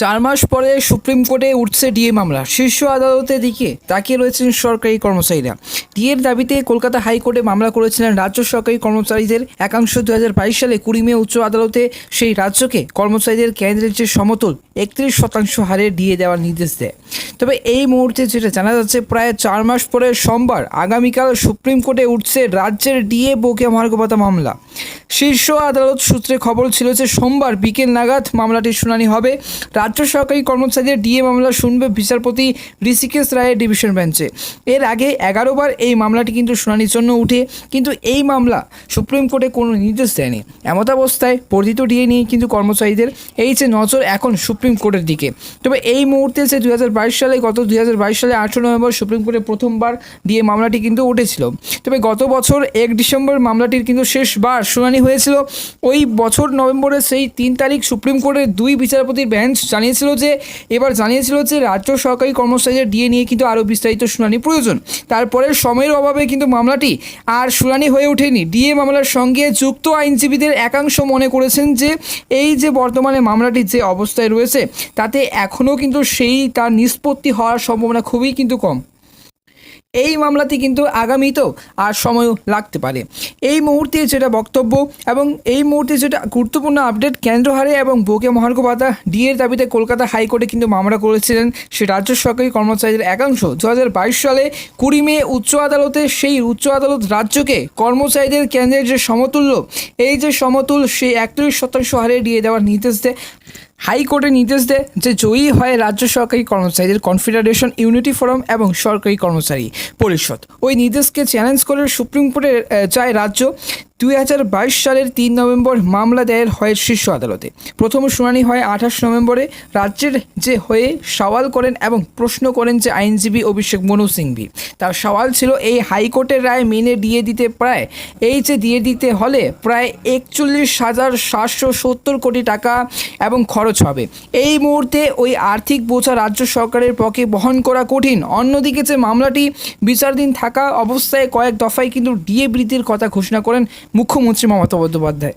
চার মাস পরে সুপ্রিম কোর্টে উঠছে ডিএ মামলা। শীর্ষ আদালতের দিকে তাকিয়ে রয়েছেন সরকারি কর্মচারীরা। ডিএর দাবিতে কলকাতা হাইকোর্টে মামলা করেছিলেন রাজ্য সরকারি কর্মচারীদের। একাংশ দু হাজার বাইশ সালে কুড়ি মে উচ্চ আদালতে সেই রাজ্যকে কর্মচারীদের কেন্দ্রের যে সমতল, একত্রিশ শতাংশ হারে ডিএ দেওয়ার নির্দেশ দেয়। তবে এই মুহূর্তে যেটা জানা যাচ্ছে, প্রায় চার মাস পরে সোমবার আগামীকাল সুপ্রিম কোর্টে উঠছে রাজ্যের ডিএ বকে মহার্গবতা মামলা। শীর্ষ আদালত সূত্রে খবর ছিল যে সোমবার বিকেল নাগাদ মামলাটির শুনানি হবে। রাজ্য সরকারি কর্মচারীদের ডিএ মামলা শুনবে বিচারপতি ঋষিকেশ রায়ের ডিভিশন বেঞ্চে। এর আগে এগারোবার এই মামলাটি কিন্তু শুনানির জন্য উঠে, কিন্তু এই মামলা সুপ্রিম কোর্টে কোনো নির্দেশ দেয়নি। এমতাবস্থায় বর্ধিত ডিএ নিয়ে কিন্তু কর্মচারীদের এই যে নজর এখন সুপ্রিম কোর্টের দিকে। তবে এই মুহূর্তে যে দুই হাজার বাইশ সালে, গত দুই হাজার বাইশ সালে আঠেরো নভেম্বর সুপ্রিম কোর্টে প্রথমবার ডিএ মামলাটি কিন্তু উঠেছিল। তবে গত বছর এক ডিসেম্বর মামলাটির কিন্তু শেষবার শুনানি হয়েছিল। ওই বছর নভেম্বরের সেই তিন তারিখ সুপ্রিম কোর্টের দুই বিচারপতির বেঞ্চ জানিয়েছিল যে, এবার জানিয়েছিল যে, রাজ্য সরকারি কর্মচারীদের ডিএ নিয়ে কিন্তু আরও বিস্তারিত শুনানি প্রয়োজন। তারপরে সময়ের অভাবে কিন্তু মামলাটি আর শুনানি হয়ে ওঠেনি। ডিএ মামলার সঙ্গে যুক্ত আইনজীবীদের একাংশ মনে করেছেন যে, এই যে বর্তমানে মামলাটি যে অবস্থায় রয়েছে, তাতে এখনও কিন্তু সেই তার নিষ্পত্তি হওয়ার সম্ভাবনা খুবই কিন্তু কম। এই মামলাতে কিন্তু আগামীতেও আর সময় লাগতে পারে। এই মুহূর্তে যেটা বক্তব্য এবং এই মুহূর্তে যেটা গুরুত্বপূর্ণ আপডেট কেন্দ্র হারে এবং বোকে মহার্ঘ ভাতা ডিএর দাবিতে কলকাতা হাইকোর্টে কিন্তু মামলা করেছিলেন সে রাজ্য সরকারি কর্মচারীদের একাংশ। দু হাজার বাইশ সালে কুড়ি মে উচ্চ আদালতে সেই উচ্চ আদালত রাজ্যকে কর্মচারীদের কেন্দ্রের যে সমতুল্য, এই যে সমতুল সেই একত্রিশ শতাংশ হারে ডিএ দেওয়ার নির্দেশ দেয়। হাইকোর্টে নির্দেশ দেয় যে জয়ী হয় রাজ্য সরকারি কর্মচারীদের কনফেডারেশন ইউনিটি ফোরাম এবং সরকারি কর্মচারী পরিষদ। ওই নির্দেশকে চ্যালেঞ্জ করে সুপ্রিম কোর্টে চায় রাজ্য দুই হাজার বাইশ সালের তিন নভেম্বর মামলা দায়ের হয় শীর্ষ আদালতে। প্রথম শুনানি হয় আঠাশ নভেম্বরে। রাজ্যের যে হয়ে সওয়াল করেন এবং প্রশ্ন করেন যে আইনজীবী অভিষেক মনু সিংভি। তার সওয়াল ছিল, এই হাইকোর্টের রায় মেনে দিয়ে দিতে প্রায়, এই যে দিয়ে দিতে হলে প্রায় একচল্লিশ হাজার সাতশো সত্তর কোটি টাকা এবং খরচ হবে। এই মুহূর্তে ওই আর্থিক বোঝা রাজ্য সরকারের পক্ষে বহন করা কঠিন। অন্যদিকে যে মামলাটি বিচারধীন থাকা অবস্থায় কয়েক দফায় কিন্তু ডিএ বৃদ্ধির কথা ঘোষণা করেন মুখ্যমন্ত্রী মমতা বন্দ্যোপাধ্যায়।